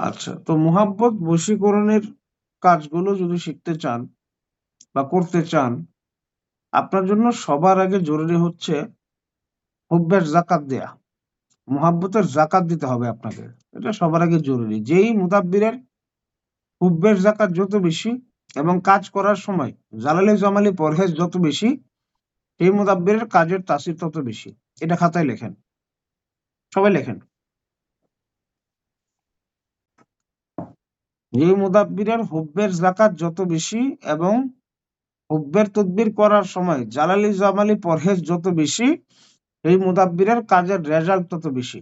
আচ্ছা তো মোহাব্বত বশীকরণের কাজগুলো যদি শিখতে চান বা করতে চান, আপনার জন্য সবার আগে জরুরি হচ্ছে হুব্বের জাকাত দেয়া। মুহাব্বতের জাকাত দিতে হবে আপনাকে, এটা সবার আগে জরুরি। যেই মুদাব্বিরের হুব্বের জাকাত যত বেশি এবং কাজ করার সময় জালালি জামালি পরহেজ যত বেশি, সেই মুদাব্বিরের কাজের তাসির তত বেশি। এটা খাতায় লেখেন, সবাই লেখেন। যে মুদাব্বিরের হুব্বের জাকাত যত বেশি এবং হুব্বের তদবির করার সময় জালালি জামালি পরহেজ যত বেশি, এই মুদাব্বিরের কাজের রেজাল্ট তত বেশি।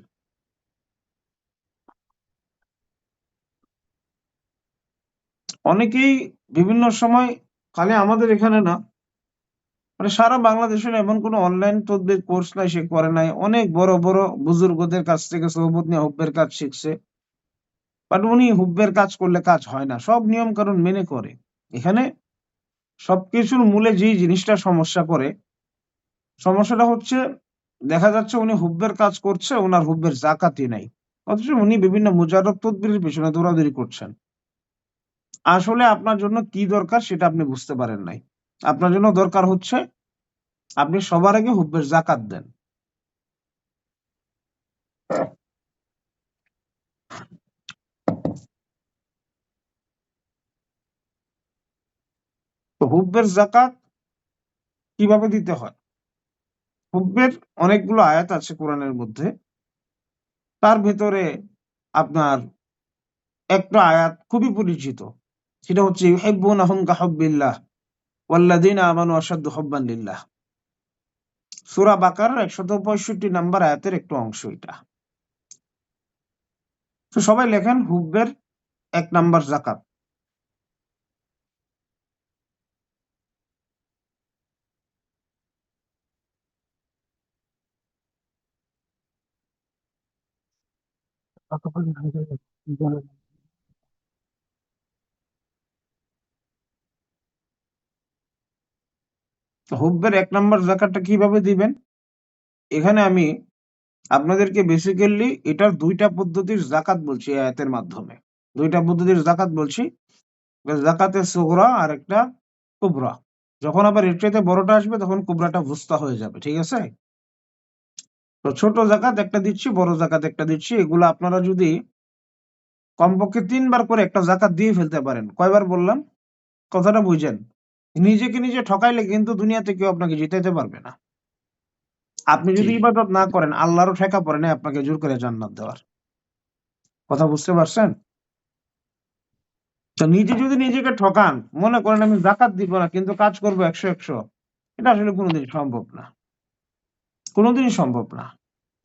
অনেকেই বিভিন্ন সময়, খালি আমাদের এখানে না মানে সারা বাংলাদেশের এমন কোনো অনলাইন তদবির কোর্স নাই, সে করে নাই, অনেক বড় বড় বুজুর্গদের কাছ থেকে সহবত নিয়ে হুব্বের কাজ শিখছে। বাট উনি হুব্বের কাজ করলে কাজ হয় না। সব নিয়ম কারণ মেনে করে। এখানে সবকিছুর মূলে যেই জিনিসটা সমস্যা করে, সমস্যাটা হচ্ছে দেখা যাচ্ছে উনি হুব্বের কাজ করছে ওনার হুব্বের জাকাতই নাই। অথচ উনি বিভিন্ন মুজারব তদবিরের পিছনে দৌড়াদৌড়ি করছেন। আসলে আপনার জন্য কি দরকার সেটা আপনি বুঝতে পারেন নাই। আপনার জন্য দরকার হচ্ছে আপনি সবার আগে হুব্বের জাকাত দেন। তো হুব্বের জাকাত কীভাবে দিতে হয়? হুব্বের অনেকগুলো আয়াত আছে কোরআনের মধ্যে। তার ভেতরে আপনার একটা আয়াত খুবই পরিচিত। সেটা হচ্ছে ইউহিব্বুন আহুম কাহব্বিল্লাহ ওয়াল্লাদিন আমানু আসাদ্দু হব্বান লিল্লাহ। সুরা বাকার একশত পঁয়ষট্টি নাম্বার আয়াতের একটু অংশ এটা। তো সবাই লেখেন, হুব্বের এক নাম্বার জাকাত হুব্বের এক নাম্বার জাকাতটা কীভাবে দিবেন? এখানে আমি আপনাদেরকে বেসিক্যালি এটার দুইটা পদ্ধতির জাকাত বলছি আয়াতের মাধ্যমে। দুইটা পদ্ধতির জাকাত বলছি। জাকাতে সোগরা আর একটা কুবরা। যখন আবার চাইতে বড়টা আসবে, তখন কুবরাটা ভুস্তা হয়ে যাবে, ঠিক আছে? তো ছোট জাকাত একটা দিচ্ছি বড় জাকাত একটা দিচ্ছি। এগুলো আপনারা যদি কমপক্ষে তিনবার করে একটা জাকাত দিয়ে ফেলতে পারেন। কয়বার বললাম? কথাটা বুঝেন। নিজেকে নিজে ঠকাইলে কিন্তু দুনিয়াতে কেউ আপনাকে জিতাইতে পারবে না। আপনি যদি ইবাদত না করেন আল্লাহরও ঠেকা পড়ে না আপনাকে জোর করে জান্নাত দেওয়ার। কথা বুঝতে পারছেন? তো নিজে যদি নিজেকে ঠকান মনে করেন আমি জাকাত দিব না কিন্তু কাজ করব একশো একশো এটা আসলে কোনোদিন সম্ভব না। কোনোদিনই সম্ভব না।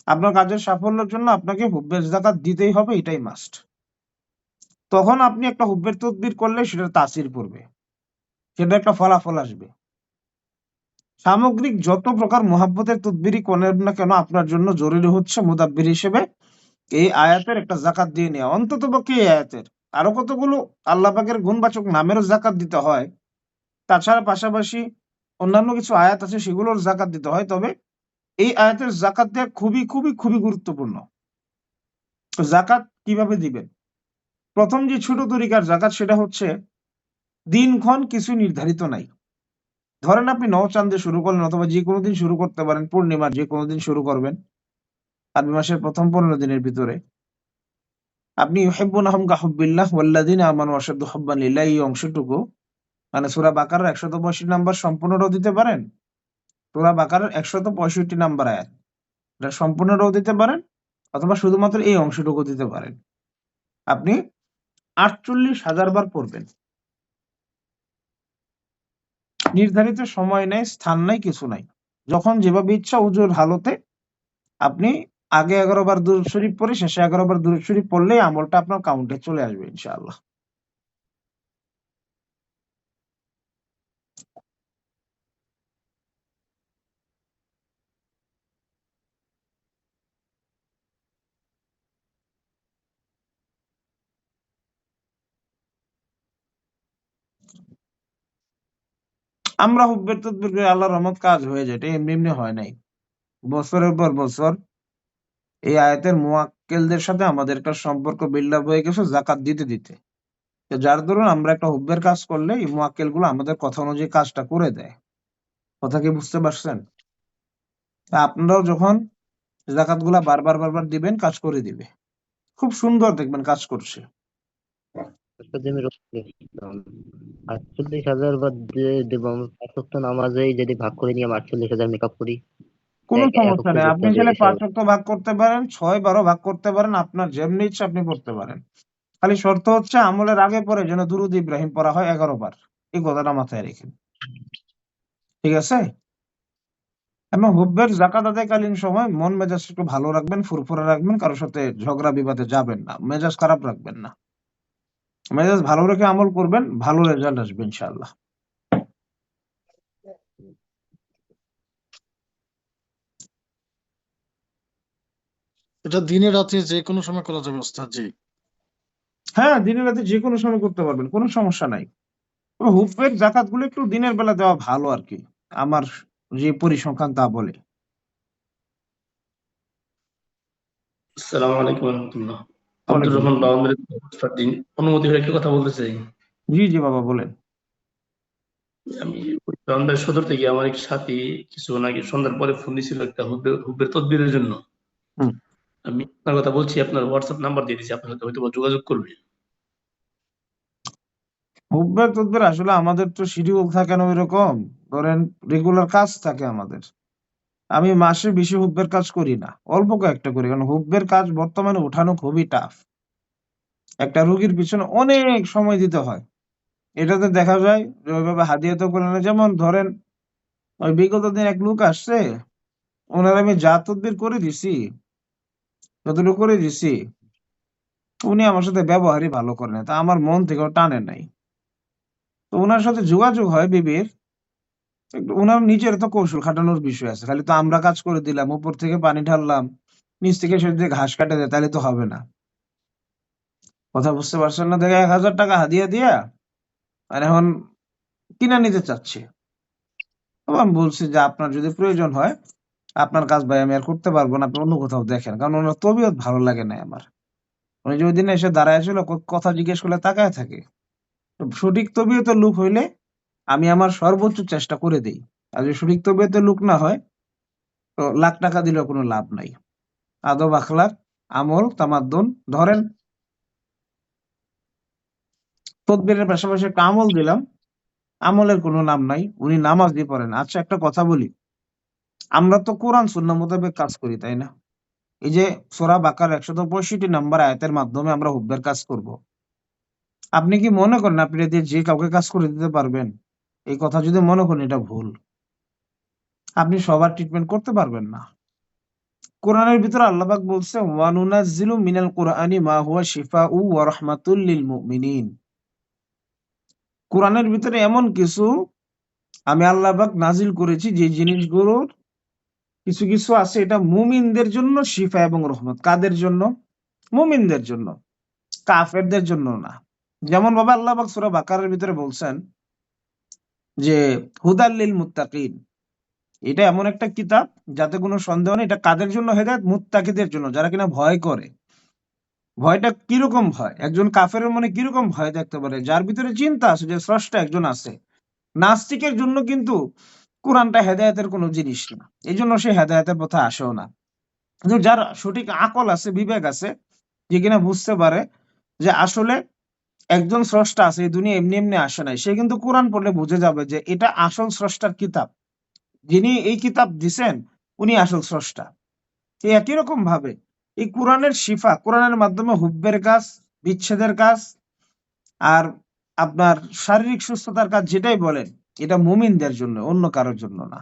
আপনার কাজের সাফল্যের জন্য আপনাকে হুব্বের জাকাত দিতেই হবে, এটাই মাস্ট তখন আপনি একটা হুব্বের তদবির করলে সেটার তাসির পড়বে, সেটা একটা ফলাফল আসবে। সামগ্রিক যত প্রকার মোহাব্বতের তদবিরই করেন না কেন, আপনার জন্য জরুরি হচ্ছে মুদাব্বির হিসেবে এই আয়াতের একটা জাকাত দিয়ে নেওয়া। অন্তত পক্ষে এই আয়াতের। আরও কতগুলো আল্লাহ পাকের গুণবাচক নামেরও জাকাত দিতে হয়, তাছাড়া পাশাপাশি অন্যান্য কিছু আয়াত আছে, সেগুলোর জাকাত দিতে হয়। তবে এই আয়াতের জাকাত দেওয়া খুবই খুবই খুবই গুরুত্বপূর্ণ। জাকাত কীভাবে দিবেন? প্রথম যে ছোট তরিকার জাকাত সেটা হচ্ছে, দিনক্ষণ কিছু নির্ধারিত নাই। ধরেন আপনি নবচান্দে শুরু করলেন অথবা যে কোনো দিন শুরু করতে পারেন পূর্ণিমার যে কোনো দিন শুরু করবেন আরবি মাসের প্রথম পনেরো দিনের ভিতরে। আপনি ইউহিব্বুন আহম কাহব্বিল্লাহ ওয়াল্লাদিন আমান ওয়াসাদ্দ হব্বান লিল্লাহ, এই অংশটুকু মানে সুরা বাকার একশত পঁয়ষট্টি নাম্বার সম্পূর্ণটাও দিতে পারেন। সুরা বাকার একশত পঁয়ষট্টি নাম্বার আয়াত। এটা সম্পূর্ণটাও দিতে পারেন অথবা শুধুমাত্র এই অংশটুকু দিতে পারেন। আপনি আটচল্লিশ হাজার বার পড়বেন। নির্ধারিত সময় নেই, স্থান নাই, কিছু নাই। যখন যেভাবে ইচ্ছা উজুর হালতে আপনি আগে এগারো বার দুরুদ শরীফ পড়ে, শেষে এগারো বার দুরুদ শরীফ পড়লেই আমলটা আপনার কাউন্টে চলে আসবে ইনশাআল্লাহ। আমরা হুব্বের তদবির করে আল্লাহর রহমত কাজ হয়ে যায়, এটা এমনি এমনি হয় নাই। বছরের পর বছর এই আয়াতের মুয়াক্কেলদের সাথে আমাদের সম্পর্ক বিল্ড আপ হয়ে গেছে জাকাত দিতে দিতে। তো যার দরুন আমরা একটা হুব্বের কাজ করলে এই মোয়াক্কেলগুলো আমাদের কথা অনুযায়ী কাজটা করে দেয়। কথা কি বুঝতে পারছেন? আপনারাও যখন জাকাতগুলা বারবার বারবার দিবেন, কাজ করে দিবে। খুব সুন্দর দেখবেন কাজ করছে। একটা জমি আটচল্লিশ হাজার বাদ দিয়ে দেবো পাঁচ ওয়াক্ত নামাজেই যদি ভাগ করে নিয়ে আটচল্লিশ হাজার মেকআপ করি কোনো সমস্যা ওয়াক্ত নেই। আপনি চাইলে পাঁচ অক্ট ভাগ করতে পারেন ছয় বারো ভাগ করতে পারেন আপনার যেমনি ইচ্ছা আপনি করতে পারেন। খালি শর্ত হচ্ছে আমলের আগে পরে যেন দুরুদ ইব্রাহিম পড়া হয় এগারো বার। এই কথাটা মাথায় রেখেন ঠিক আছে? এবং হুব্বের জাকাত আদায়কালীন সময় মন মেজাজ একটু ভালো রাখবেন ফুরফুরে রাখবেন কারোর সাথে ঝগড়া বিবাদে যাবেন না মেজাজ খারাপ রাখবেন না। মেজাজ ভালো রেখে আমল করবেন ভালো রেজাল্ট আসবে ইনশাআল্লাহ। এটা দিনে রাতে যে কোনো সময় করা যাবে ওস্তাদ জি। হ্যাঁ দিনের রাতে যে কোনো সময় করতে পারবেন কোনো সমস্যা নাই। হুব্বের জাকাতগুলো একটু দিনের বেলা দেওয়া ভালো আর কি আমার যে পরিসংখ্যান তা বলে। আসসালামু আলাইকুম রহমতুল্লাহ। আব্দুর রহমান বাউন্ডারি অনুমতি হলে একটু কথা বলতে চাই জি জি বাবা বলেন। আমি বাউন্ডারি সদর থেকে আমার এক সাথী কিছু নাকি সন্ধ্যার পরে ফোন দিছিল একটা হুব্বের তদবিরের জন্য। আমি আপনার কথা বলছি আপনার হোয়াটসঅ্যাপ নাম্বার দিয়ে দিচ্ছি আপনার সাথে হয়তো যোগাযোগ করবে। হুব্বের তদবির আসলে আমাদের তো শিডিউল থাকে না ওইরকম। ধরেন রেগুলার কাজ থাকে আমাদের। আমি মাসে বেশি হুব্বের কাজ করি না, অল্প কয়েকটা করি, কারণ হুব্বের কাজ বর্তমানে উঠানো খুবই টাফ একটা রুগীর পিছনে অনেক সময় দিতে হয়। এটাতে দেখা যায়, ওইভাবে হাদিয়া তো করে না। যেমন ধরেন, ওই বিগত দিন এক লোক আসছে, ওনার আমি যা তদবির করে দিছি, যতটুকু করে দিছি, উনি আমার সাথে ব্যবহারই ভালো করে না তা আমার মন থেকেও টানে নাই। তো ওনার সাথে যোগাযোগ হয় বিবির ওনার নিজের তো কৌশল খাটানোর বিষয় আছে। খালি তো আমরা কাজ করে দিলাম, উপর থেকে পানি ঢাললাম, নিচ থেকে সে যদি ঘাস কাটে দেয়, তাহলে তো হবে না। কথা বুঝতে পারছেন না? দেখে এক হাজার টাকা হাদিয়া দিয়া, আর এখন কিনা নিতে চাচ্ছে। আমি বলছি যে আপনার যদি প্রয়োজন হয়, আপনার কাজ ভাই, আমি আর করতে পারব না, আপনি অন্য কোথাও দেখেন, কারণ ওনার তবিয়ত ভালো লাগে না আমার। উনি যে ওই দিন এসে দাঁড়ায় ছিল কথা জিজ্ঞেস করলে তাকায় থাকে। সঠিক তবিয়তের লোক হইলে আমি আমার সর্বোচ্চ চেষ্টা করে দেই। আর যদি সঠিক তবিয়তের লোক না হয়, তো লাখ টাকা দিলেও কোনো লাভ নাই। আদব আখলাক আমল, তামাদ্দুন, ধরেন তদবিরের পাশাপাশি একটা আমল দিলাম, আমলের কোনো নাম নাই, উনি নামাজ দিয়ে পড়েন। আচ্ছা একটা কথা বলি। আমরা তো কোরআন, সুন্নাহ মোতাবেক কাজ করি, তাই না? এই যে সোরা বাকার একশত পঁয়ষট্টি নাম্বার আয়াতের মাধ্যমে আমরা হুব্বের কাজ করব। আপনি কি মনে করেন আপনি যে কাউকে কাজ করে দিতে পারবেন এই কথা যদি মনে করেন, এটা ভুল। আপনি সবার ট্রিটমেন্ট করতে পারবেন না। কোরআনের ভিতরে আল্লাহবাক বলছে, ওয়ানুনাজ্জিলু মিনাল কোরআনি মা হুয়া শিফাউ ওয়া রাহমাতুল লিল মুমিনিন। কোরআনের ভিতরে এমন কিছু আমি আল্লাহবাক নাজিল করেছি, যে জিনিসগুলোর কিছু কিছু আছে, এটা মুমিনদের জন্য শিফা এবং রহমত। কাদের জন্য? মুমিনদের জন্য। কাফেরদের জন্য না। যেমন বাবা আল্লাহ সূরা বাকারের ভিতরে বলছেন যে হুদাল্লিল মুত্তাকিন। এটা এমন একটা কিতাব যাতে কোনো সন্দেহ নেই, এটা কাদের জন্য হেদায়েত? মুত্তাকিদের জন্য, যারা কিনা ভয় করে। ভয়টা কীরকম ভয়? একজন কাফের মনে কীরকম ভয় দেখতে পারে? যার ভিতরে চিন্তা আছে যে স্রষ্টা একজন আছে। নাস্তিকের জন্য কিন্তু কোরআনটা হেদায়েতের কোনো জিনিস না। এই জন্য সে হেদায়েতের পথে আসেও না। কিন্তু যার সঠিক আকল আছে, বিবেক আছে, যে কিনা বুঝতে পারে যে আসলে একজন স্রষ্টা আছে, এই দুনিয়া এমনি এমনি আসে নাই। সে কিন্তু কোরআন পড়লে বুঝে যাবে যে এটা আসল স্রষ্টার কিতাব। যিনি এই কিতাব দিছেন, উনি আসল স্রষ্টা। একই রকম ভাবে এই কোরআনের শিফা, কোরআনের মাধ্যমে হুব্বের কাজ, বিচ্ছেদের কাজ, আর আপনার শারীরিক সুস্থতার কাজ যেটাই বলেন, এটা মুমিনদের জন্য, অন্য কারোর জন্য না।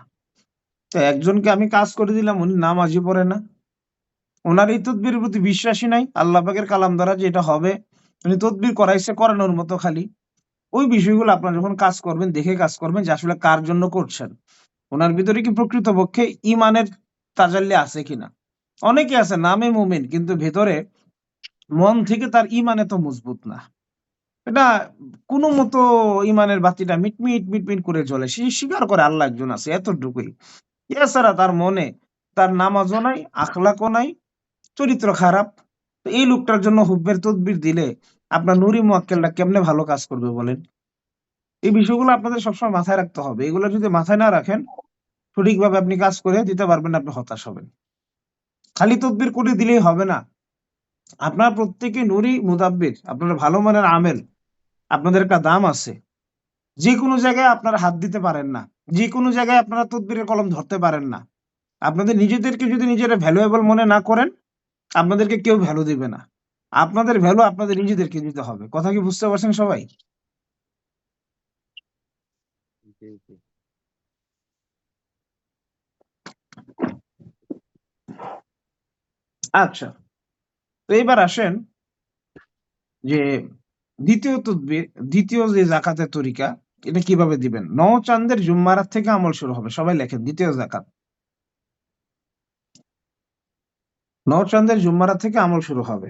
তো একজনকে আমি কাজ করে দিলাম, উনি নামাজই পড়ে না। ওনার এই তদবির প্রতি বিশ্বাসী নাই। আল্লাহ পাকের কালাম দ্বারা যে এটা হবে উনি তদবির করাইছে করানোর মতো খালি। ওই বিষয়গুলো আপনারা যখন কাজ করবেন, দেখে কাজ করবেন যে আসলে কার জন্য করছেন। ওনার ভিতরে কি প্রকৃতপক্ষে ইমানের তাজাল্লি আছে কিনা? অনেকে আছে, নামে মুমিন, কিন্তু ভেতরে মন থেকে তার ইমান এত মজবুত না। এটা কোনো মতো ইমানের বাতিটা মিটমিট মিটমিট করে জ্বলে। সে স্বীকার করে আল্লাহ একজন আছে, এতটুকুই। এছাড়া তার মনে, তার নামাজও নাই, আখলাকও নাই, চরিত্র খারাপ। তো এই লোকটার জন্য হুব্বের তদবির দিলে আপনার নুরি মোয়াক্কেলটা কেমনে ভালো কাজ করবে বলেন? এই বিষয়গুলো আপনাদের সবসময় মাথায় রাখতে হবে। এগুলো যদি মাথায় না রাখেন, সঠিকভাবে আপনি কাজ করে দিতে পারবেন আপনি হতাশ হবেন। খালি তদবির করে দিলেই হবে না। আপনার প্রত্যেকে নুরি মুদাব্বির, আপনার ভালো মানের আমেল, আপনাদের একটা দাম আছে। যে কোনো জায়গায় আপনারা হাত দিতে পারেন না। যে কোনো জায়গায় আপনারা তদবিরের কলম ধরতে পারেন না। আপনাদের নিজেদেরকে যদি নিজেরা ভ্যালুয়েবল মনে না করেন আপনাদেরকে কেউ ভ্যালু দিবে না। আপনাদের ভ্যালু আপনাদের নিজেদেরকে দিতে হবে। কথা কি বুঝতে পারছেন সবাই? আচ্ছা তো এবার আসেন যে দ্বিতীয় তদবির দ্বিতীয় যে জাকাতের তরিকা এটা কীভাবে দিবেন? নও চাঁদের জুম্মারাত থেকে আমল শুরু হবে। সবাই লেখেন দ্বিতীয় জাকাত। নও চাঁদের জুম্মারাত থেকে আমল শুরু হবে।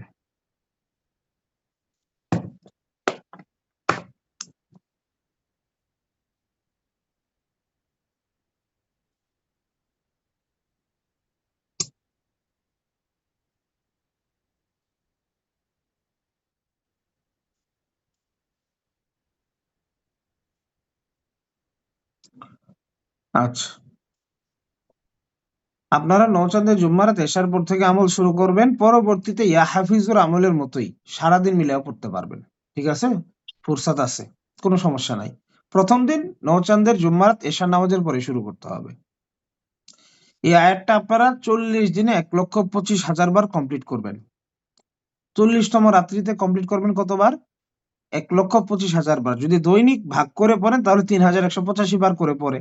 আচ্ছা। আপনারা নৌচাঁদের জুম্মারাত এশার পর থেকে আমল শুরু করবেন, পরবর্তীতে ইয়া হাফিজুর আমলের মতোই সারাদিন মিলেও পড়তে পারবেন। ঠিক আছে? ফুরসাত আছে, কোনো সমস্যা নাই। প্রথম দিন নৌচাঁদের জুম্মারাত এশার নামাজের পরে শুরু করতে হবে। এই আয়াতটা আপনারা চল্লিশ দিনে এক লক্ষ পঁচিশ হাজার বার কমপ্লিট করবেন। চল্লিশতম রাত্রিতে কমপ্লিট করবেন কতবার? এক লক্ষ পঁচিশ হাজার বার। যদি দৈনিক ভাগ করে পড়েন, তাহলে তিন হাজার একশো পঁচাশি বার করে পড়ে।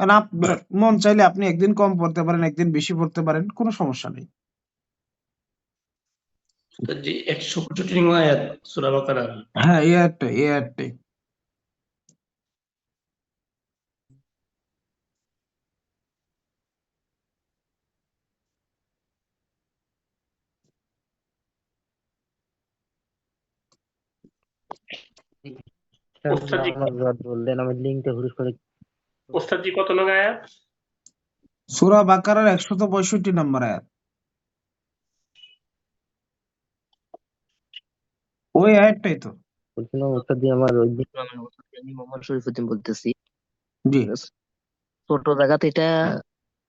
কারণ আপনার মন চাইলে আপনি একদিন কম পড়তে পারেন একদিন বেশি পড়তে পারেন কোনো সমস্যা নেই। হ্যাঁ আমার বললেন আমি লিঙ্কটা হুড় করে ওস্তাদ জি কত নং আয়াত? সূরা বাকারার একশত পঁয়ষট্টি নম্বর আয়াত। ওই আয়াতটাই তো। বলছিলাম ওস্তাদ জি আমার ওই আমি মোহাম্মদ শরীফুদ্দিন বলতেছি। জি। ছোট জায়গাতে এটা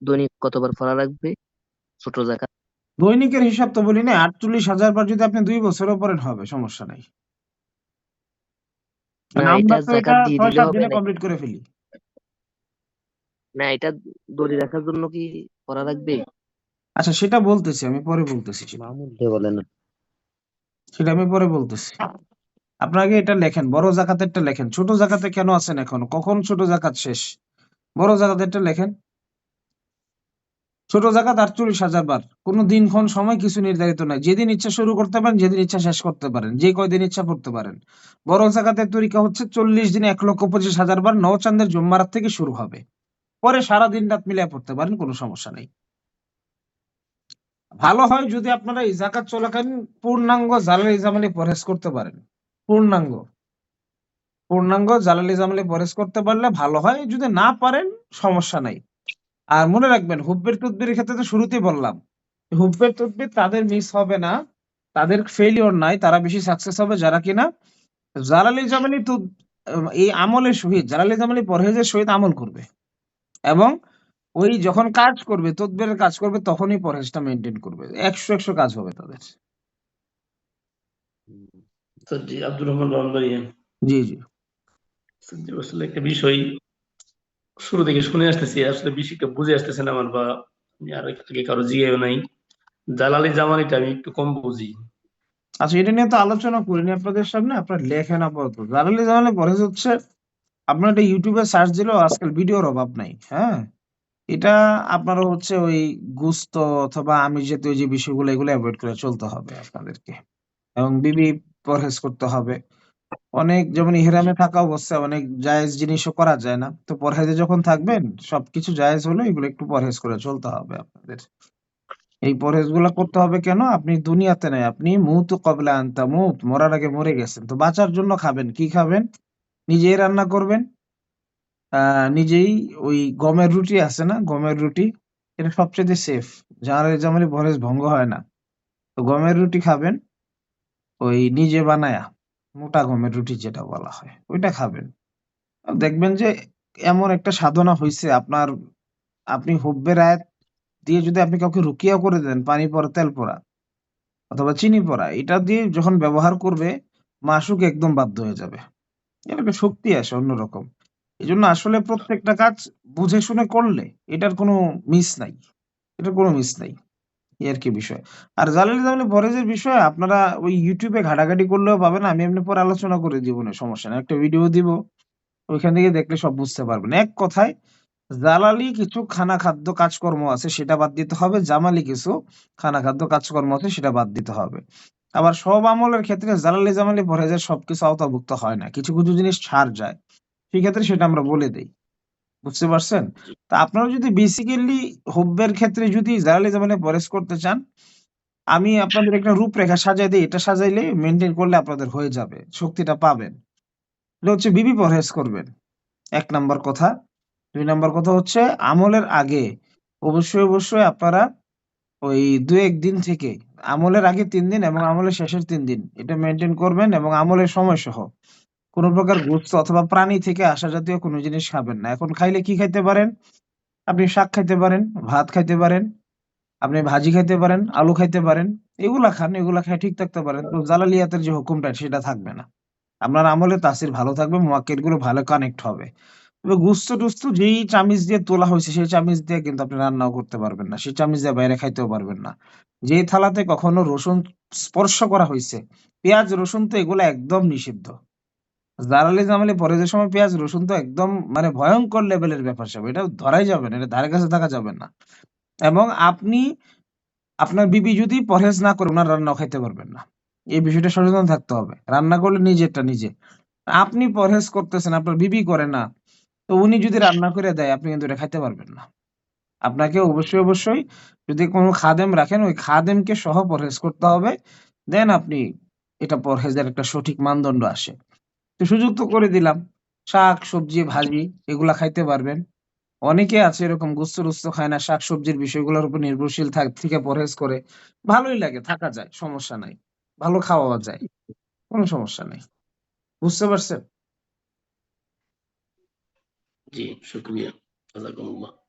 দৈনিক কতবার পড়া লাগবে? ছোট জায়গা দৈনিকের হিসাব তো বলি না আটচল্লিশ হাজার বার যদি আপনি দুই বছরও পড়েন হবে সমস্যা নাই। আমরা তো এটা ছয় সাত দিনে কমপ্লিট করে ফেলি। না এটা দড়ি রাখার জন্য কি পড়া লাগবে? আচ্ছা সেটা বলতেছি আমি পরে বলতেছি সেটা। আমি পরে বলতেছি। আপনাকে এটা লেখেন বড় জাকাতেরটা লেখেন। ছোট জাকাতে কেন আছেন এখন? কখন ছোট জাকাত শেষ? বড় জাকাতেরটা লেখেন। ছোট জাকাত আটচল্লিশ হাজার বার। কোন দিনক্ষণ সময় কিছু নির্ধারিত নাই। যেদিন ইচ্ছা শুরু করতে পারেন যেদিন ইচ্ছা শেষ করতে পারেন। যে কয়দিন ইচ্ছা পড়তে পারেন। বড় জাকাতের তরিকা হচ্ছে চল্লিশ দিনে এক লক্ষ পঁচিশ হাজার বার নওচাঁদের জুম্মারাত থেকে শুরু হবে। পরে সারা দিন রাত মিলিয়ে পড়তে পারেন, কোনো সমস্যা নেই। ভালো হয় যদি আপনারা এই জাকাত চলাকালীন পূর্ণাঙ্গ জালালি জামালি পরহেজ করতে পারেন। পূর্ণাঙ্গ। পূর্ণাঙ্গ জালালি জামালি পরহেজ করতে পারলে ভালো হয়, যদি না পারেন সমস্যা নাই। আর মনে রাখবেন, হুব্বের তদবিরের ক্ষেত্রে তো শুরুতেই বললাম, হুব্বের তদবির তাদের মিস হবে না, তাদের ফেলিওর নাই, তারা বেশি সাকসেস হবে যারা কিনা? জালালি জামালি এই আমলের সহিত, জালালি জামালি পরহেজের সহিত আমল করবে। এবং ওই যখন কাজ করবে তদবিরের কাজ করবে তখনই পরহেজটা মেনটেন করবে। একশো একশো কাজ হবে তাদের। আব্দুর রহমান রহমানিয়া জি জি। আসলে একটা বিষয় শুরু থেকে শুনে আসতেছি আসলে বিষয়টা বুঝে আসতেছে না আমার বা আমি আর আগে কারও জিগেও নাই। জালালি জামানিটা আমি একটু কম বুঝি। আচ্ছা এটা নিয়ে তো আলোচনা করিনি আপনাদের সামনে আপনার লেখেন আপাতত জালালি জামালি পরহেজ হচ্ছে আপনার এটা ইউটিউবে সার্চ দিলেও আজকাল ভিডিওর অভাব নাই হ্যাঁ? এটা আপনারা হচ্ছে ওই গুস্ত অথবা আমিষ জাতীয় যে বিষয়গুলো, এগুলো অ্যাভয়েড করে চলতে হবে আপনাদেরকে। এবং বিবি পরহেজ করতে হবে। অনেক যেমন ইহরামে থাকা অবস্থায় অনেক জায়েজ জিনিসও করা যায় না। তো পরহেজে যখন থাকবেন, সবকিছু জায়েজ হলো এগুলো একটু পরহেজ করে চলতে হবে আপনাদের। এই পরহেজগুলা করতে হবে কেন? আপনি দুনিয়াতে নাই, আপনি মুত কবলা আনতা মুত, মরার আগে মরে গেছেন। তো বাঁচার জন্য খাবেন, কি খাবেন? নিজেই রান্না করবেন। নিজেই ওই গমের রুটি আছে না, গমের রুটি, এটা সবচেয়ে সেফ যার জামালি পরহেজ ভঙ্গ হয় না। তো গমের রুটি খাবেন, ওই নিজে বানায়া, মোটা গমের রুটি যেটা বলা হয়, ওইটা খাবেন। দেখবেন যে এমন একটা সাধনা হয়েছে আপনার, আপনি হুব্বের আয়াত দিয়ে যদি আপনি কাউকে রুকিয়া করে দেন, পানি পড়া, তেল পড়া, অথবা চিনি পড়া, এটা দিয়ে যখন ব্যবহার করবে, মাসুক একদম বাধ্য হয়ে যাবে। একটা শক্তি আসে অন্যরকম। এই জন্য আসলে প্রত্যেকটা কাজ বুঝে শুনে করলে এটার কোনো মিস নাই। এটার কোনো মিস নাই। এই আর কি বিষয়। আর জালালি জামালি বরেজের বিষয়ে, আপনারা ওই ইউটিউবে ঘাটাঘাটি করলেও পাবেন, আমি এমনি পরে আলোচনা করে দিব না সমস্যা নেই। একটা ভিডিও দিব, ওইখান থেকে দেখলে সব বুঝতে পারবেন। এক কথায়, জালালি কিছু খানা খাদ্য কাজকর্ম আছে, সেটা বাদ দিতে হবে। জামালি কিছু খানা খাদ্য কাজকর্ম আছে, সেটা বাদ দিতে হবে। আবার সব আমলের ক্ষেত্রে জালালি জামালি পরহেজের সবকিছু আওতাভুক্ত হয় না, কিছু কিছু জিনিস ছাড় যায়, সেক্ষেত্রে সেটা আমরা বলে দেই। বুঝতে পারছেন? তা আপনারা যদি বেসিক্যালি হুব্বের ক্ষেত্রে যদি জালালি জামালি পরেজ করতে চান, আমি আপনাদের একটা রূপরেখা সাজাই দিই, এটা সাজাইলে মেনটেন করলে আপনাদের হয়ে যাবে, শক্তিটা পাবেন। এটা হচ্ছে বিবি পরহেজ করবেন, এক নাম্বার কথা। দুই নাম্বার কথা হচ্ছে আমলের আগে অবশ্যই অবশ্যই আপনারা ওই দু একদিন থেকে, আমলের আগে তিন দিন এবং আমলের শেষের তিন দিন, এটা মেনটেন করবেন এবং আমলের সময় সহ কোন প্রকার গোস্ত অথবা প্রাণী থেকে আসা জাতীয় কোনো জিনিস খাবেন না। এখন খাইলে কি খাইতে পারেন? আপনি শাক খাইতে পারেন, ভাত খাইতে পারেন, আপনি ভাজি খাইতে পারেন, আলু খাইতে পারেন, এগুলা খান, এগুলা খেয়ে ঠিক থাকতে পারেন, তো জালালিয়াতের যে হুকুমটা, সেটা থাকবে না। আপনার আমলে তাসির ভালো থাকবে মোয়াক্কেরগুলো ভালো কানেক্ট হবে। তবে গুস্ত টুস্ত যেই চামিচ দিয়ে তোলা হয়েছে, সেই চামিচ দিয়ে কিন্তু আপনি রান্নাও করতে পারবেন না, সেই চামিচ দিয়ে বাইরে খাইতেও পারবেন না। যে থালাতে কখনো রসুন স্পর্শ করা হয়েছে, পেঁয়াজ, রসুন তো এগুলো একদম নিষিদ্ধ। জালালি জামালি পরে যে সময় পেঁয়াজ, রসুন তো একদম মানে ভয়ঙ্কর লেভেলের ব্যাপার সব এটা ধরাই যাবে না, এটা ধারে কাছে থাকা যাবে না। এবং আপনি, আপনার বিবি যদি পরহেজ না করে ওনার রান্নাও খাইতে পারবেন না। এই বিষয়টা সচেতন থাকতে হবে, রান্না করলে নিজেরটা নিজে। আপনি পরহেজ করতেছেন, আপনার বিবি করে না তো উনি যদি রান্না করে দেয়, আপনি কিন্তু এটা খাইতে পারবেন না। আপনাকে অবশ্যই অবশ্যই যদি কোনো খাদেম রাখেন, ওই খাদেমকে সহ পরহেজ করতে হবে। দেন আপনি এটা পরহেজের একটা সঠিক মানদণ্ড আসে। তো সুযোগ তো করে দিলাম। শাক, সবজি, ভাজি, এগুলা খাইতে পারবেন। অনেকে আছে এরকম গুস্ত টুস্ত খায় না, শাক সবজির বিষয়গুলোর উপর নির্ভরশীল থেকে পরহেজ করে। ভালোই লাগে, থাকা যায়, সমস্যা নাই। ভালো খাওয়া যায়, কোনো সমস্যা নাই। বুঝতে পারছেন? जी शुक्रिया। जजाकल्ला